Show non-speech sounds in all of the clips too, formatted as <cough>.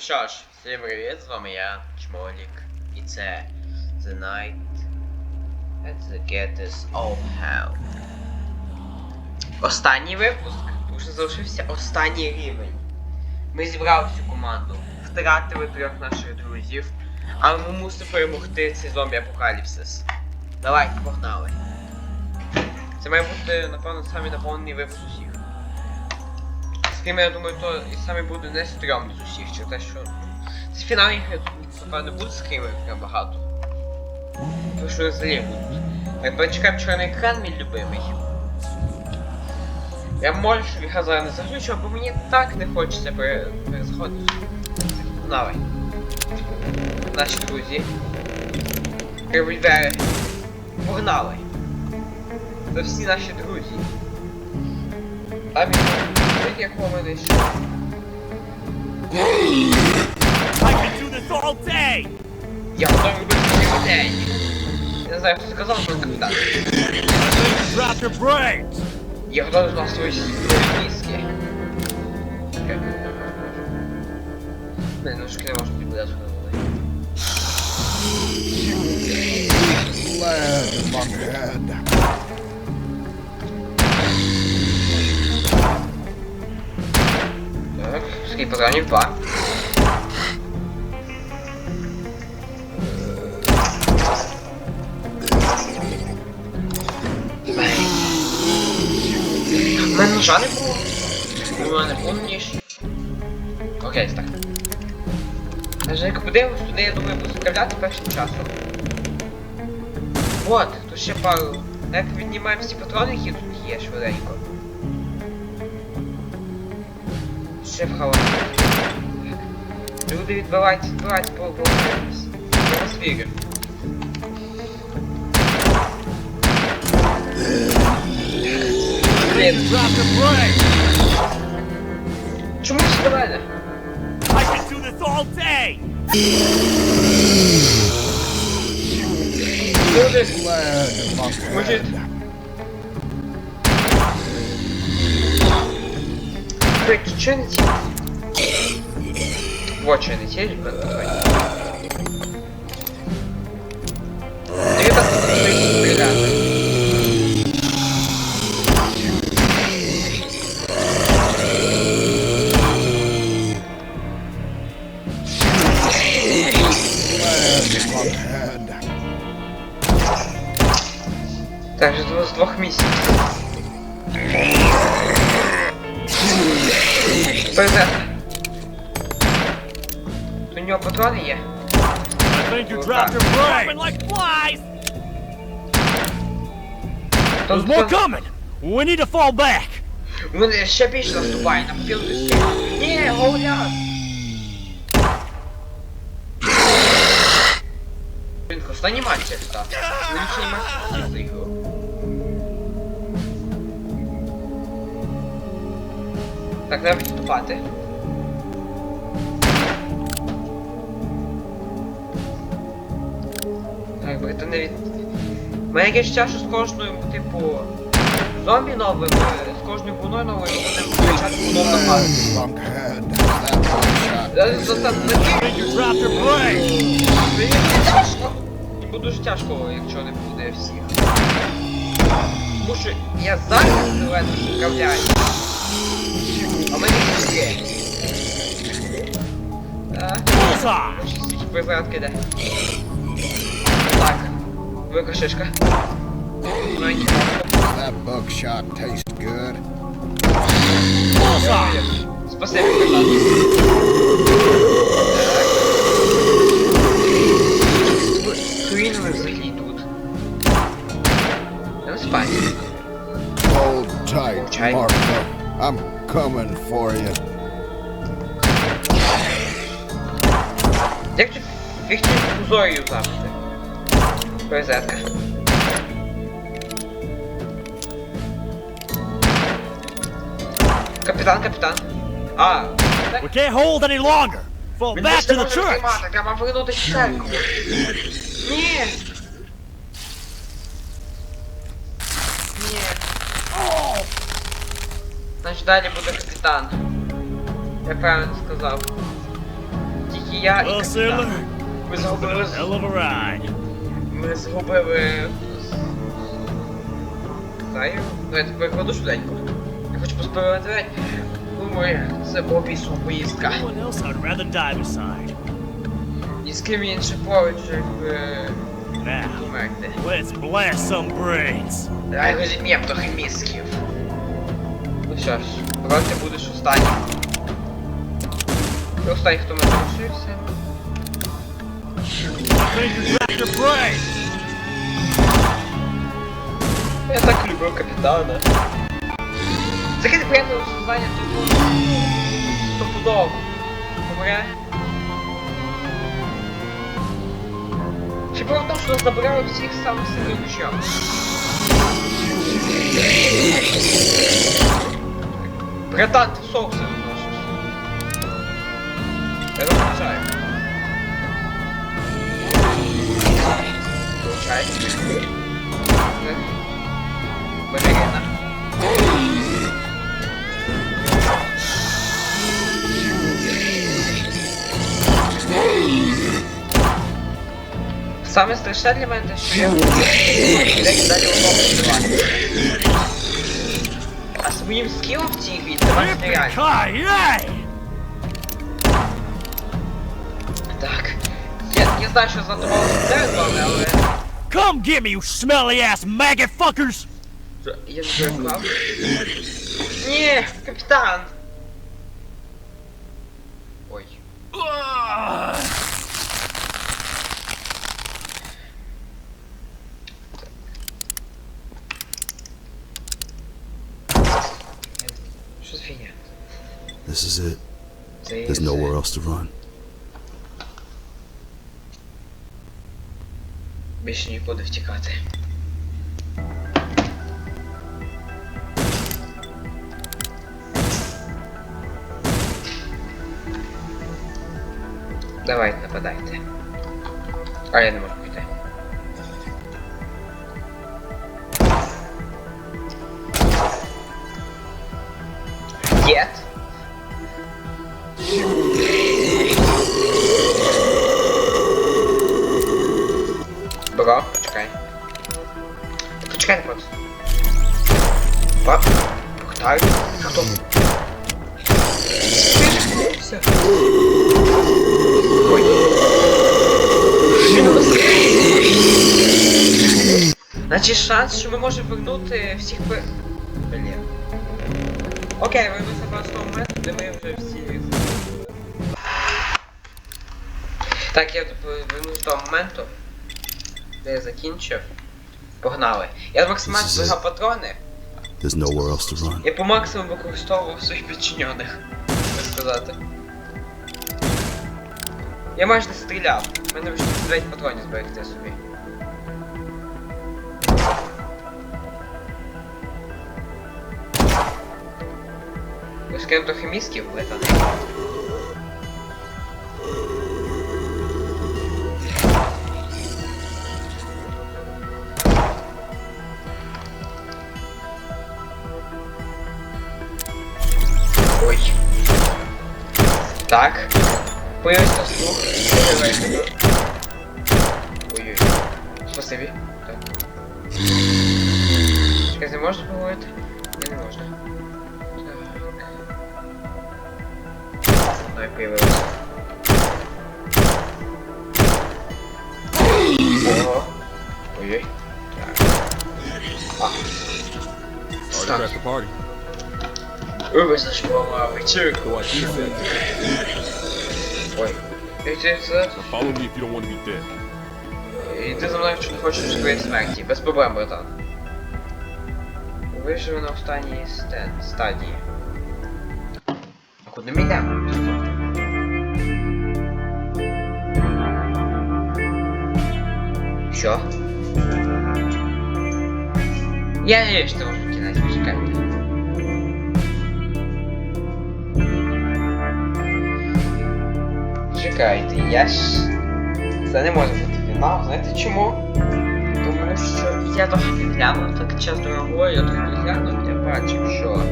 що ж, всім привіт, з вами я, Чмолік. І це The Night at the Gettys of Hell. Останній випуск. Тому залишився останній рівень. Ми зібрали всю команду, втратили трьох наших друзів, але ми мусимо перемогти цей зомбі апокаліпсис. Давайте, погнали. Це має бути, напевно, самий наповнений випуск усіх. З я думаю, то і саме буде не стрьомний з усіх, чи те, що. ну, Це фінальні гри, напевно, буде скримів прям багато. Тому що взагалі будуть. Так, почекаємо чорний екран, мій любимий. Я можу, я зараз не заглючу, бо мені так не хочеться пере... перезаходити. Давай. Наші друзі. Револьвери. Погнали. Це всі наші друзі. А він як у мене ще. I can do this all day! Я готовий робити цілий день. Я не знаю, хто сказав, але капітан. Drop your brains! Я готовий на свої мізки. Окей. Блин, ну шки не можу підбудати голови. Land, патронів? Два. У мене ножа не було. У мене помніш. Окей, так. Даже як подивимось, туди я думаю буду справляти першим часом. Вот, тут ще пару. Як віднімаємо всі патрони, які тут є швиденько. Ще в халат. Люди відбиваються, відбиваються, повернемось. Я вас вірю. Блін, Drop your brains! чому ж до мене? I can do this all day! Люди, Land, Чуваки, что лететь? Вот что лететь, ребят, давайте. Ребята, стреляют. Так, жду с двух миссий. Патрони є? I think you dropped your brains! like flies! There's more coming! We need to fall back! Вони ще більше наступають на попіл Ні, гауляр! Блін, просто анімація така. Навіщо анімація за ігру? Так, треба відступати. Бо це не від... У мене якесь що з кожною, типу, зомбі новим, е, з кожною волною новою будемо включати brains! Мені буде тяжко. Мені дуже тяжко, якщо не буде всіх. Тому що я зараз зеленим управляю. А мене не. Так, ось йде. Так. Велика шишка. Маленький мозок. That buckshot taste good. Bullseye! Спасибі, капітан. Так. Хрінове взагалі тут. Я не спать. Hold tight, Okay. Martha. I'm coming for you. Як ти фіг фузою завжди? Розетка. Капітан, капітан. А, We can't hold any longer! Fall він back більше to не the може church! тримати, треба повернути в церкву. Ні. Ні. Значить далі буде капітан. Я правильно сказав. тільки я і Well, капітан. sailor, Ми it's been згубили. a hell of a ride. Ми згубили. Знаю. Давайте перекладу швиденько. Я хочу поспостерігати. Думаю, це була пісня поїздка. І з ким іншим поруч, якби померти. some brains. Давай розім'єм трохи мізків. Ну що ж, ти будеш останнім. Ти останній, хто мене залишився. Я так люблю капітана. Закинь приємне завдання, то буде стопудово. Помре. Чи було в тому, що нас забрали всіх самих сильних учав? Братан, ти соуси наносиш. Я виключаю. Виключай. Саме страшне для мене те, що я десь далі одному А своїм скілом в цій грі це майже нереально. Yippee-ki-yay! Так. Я, я знаю, що за тобою не з вами, але... Come get me, you smelly ass maggot fuckers! Я не знаю. Ні, капітан! Ой. This is it. Це There's nowhere else to run. Більше нікуди втікати. Давайте нападайте. А я не можу піти. Нет. Бро, почекай. Почекай, вот. Пап, так, хто? Ой. Значить шанс, що ми можемо вернути всіх. Блін. Окей, вернуся до того моменту, де ми вже всі... Так, я вернусь до того моменту, де я закінчив. Погнали. Я максимально збирав патрони. There's nowhere else to run. Я по максимуму використовував своїх підчинених, так сказати. Я майже не стріляв. У мене вже 9 патронів зберегти собі. Ви скажемо трохи мізків влетаний. Ой. Так. Появився слух. Ой-ой. Спасибі. Так. Не можна поговорити? Не можна. Так. Ой, появилось. Ого. Ой-ой. Так. А. Already Вибачте, що вечірка. So I did say, Ой. Ти це? so follow me if you don't want to be dead. Іди за мною, якщо не хочеш своєї смерті. Без проблем, братан. Виживи на останній стадії. А куди ми йдемо? Що? Я не вірю, що ти можеш кінець Чекайте, я ж... Це не може бути фінал, знаєте чому? Тому що я трохи підглянув, так чесно говорю, я трохи підглянув, я бачив, що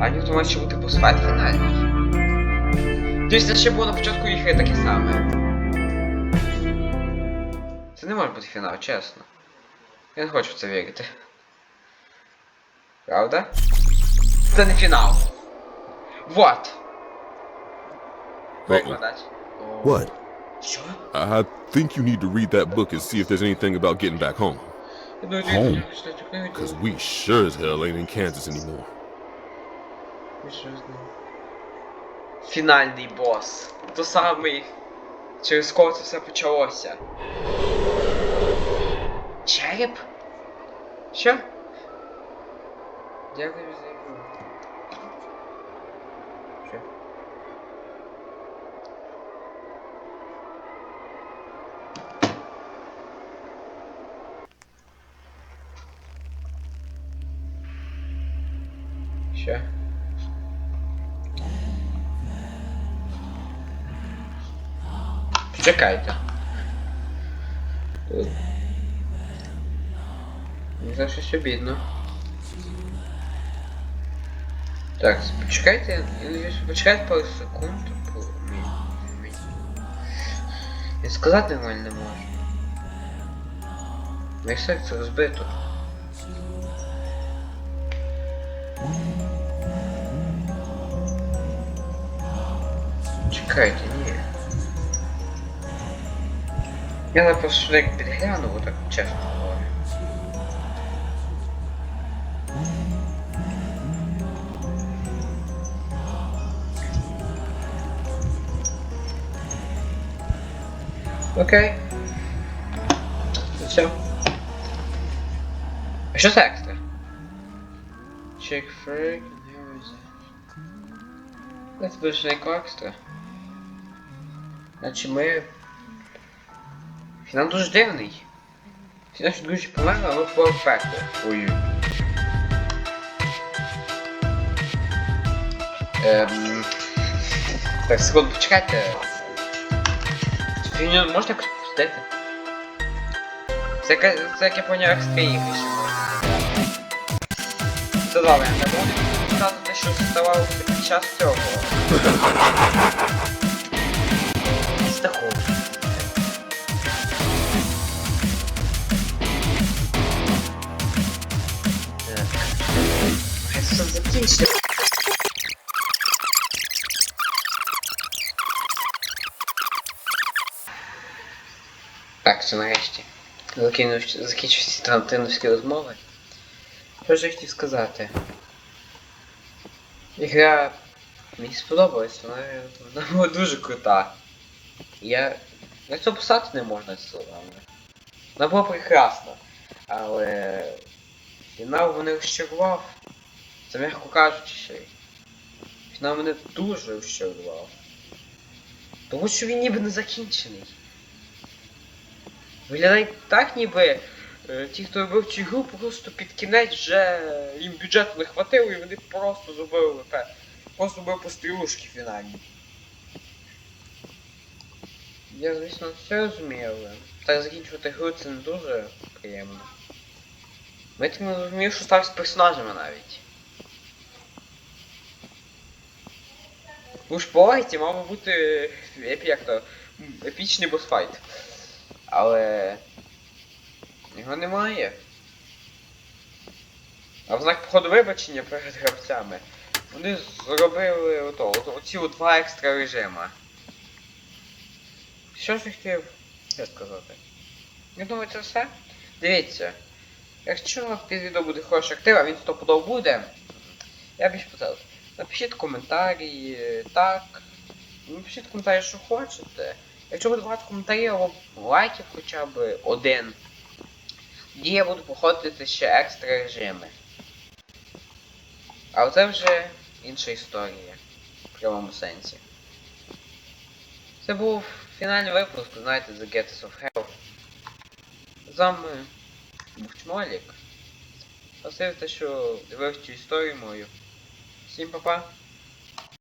Ані автомат ще бути босфайт фінальний. Тобто ще було на початку ігри таке саме. Це не може бути фінал, чесно. Я не хочу в це вірити. Правда? Це не фінал. Вот. Викладач. What? Що? I think you need to read that book and see if there's anything about getting back home. Home? Because we sure as hell ain't in Kansas anymore. Фінальний бос. То самий, через кого це все почалося. Череп? Що? Дякую за Чекайте. Не знаю, щось обідно. Так, почекайте, почекайте пару секунд. Я сказати нормально не можу. Моє серце розбито. Чекайте, ні. Я на просто швидко підгляну, бо так чесно говорю. Окей. Ну все. А що це екстра? Check freak, Це більше не екстра. Значить ми Фінал дуже дивний. Всі наші друзі померли, але по ефекту. Ой. Ем... Так, секунду, почекайте. Фігню можна якось пустити? Це, яка- це як я поняв, ще можна. Це добре, я не буду сказати, що ставалося під час цього. <laughs> З Це нарешті. Закінчився тарантиновські розмови. Що ж я хотів сказати? Ігра мені сподобалась, вона, вона була дуже крута. Я. Я це описати не можна словами. Вона була прекрасна. Але фінал мене розчарував. Це м'яко кажучи. Фінал мене дуже розчарував. Тому що він ніби не закінчений. Виглядає так, ніби е, ті, хто робив цю гру, просто під кінець вже їм бюджету не хватило і вони просто зробили пе- просто зробили пострілушки фінальні. Я, звісно, все розумію, так закінчувати гру це не дуже приємно. Ми так не розумію, що став з персонажами навіть. У шпорті мав би бути як то, епічний босфайт. Але його немає. А в знак походу вибачення перед гравцями. Вони зробили ото, ото, оці два екстра режима. Що ж я хотів сказати? Я думаю, це все. Дивіться. Якщо під відео буде хороший актив, а він стопудов буде, я б ще сказав. Напишіть коментарі, так. Напишіть коментарі, що хочете. Якщо буде багато коментарів або лайків хоча б один, тоді я буду проходити ще екстра режими. Але це вже інша історія. В прямому сенсі. Це був фінальний випуск, знаєте, The Gates of Hell. З вами був Чмолік. Спасибо, що дивився цю історію мою. Всім па-па.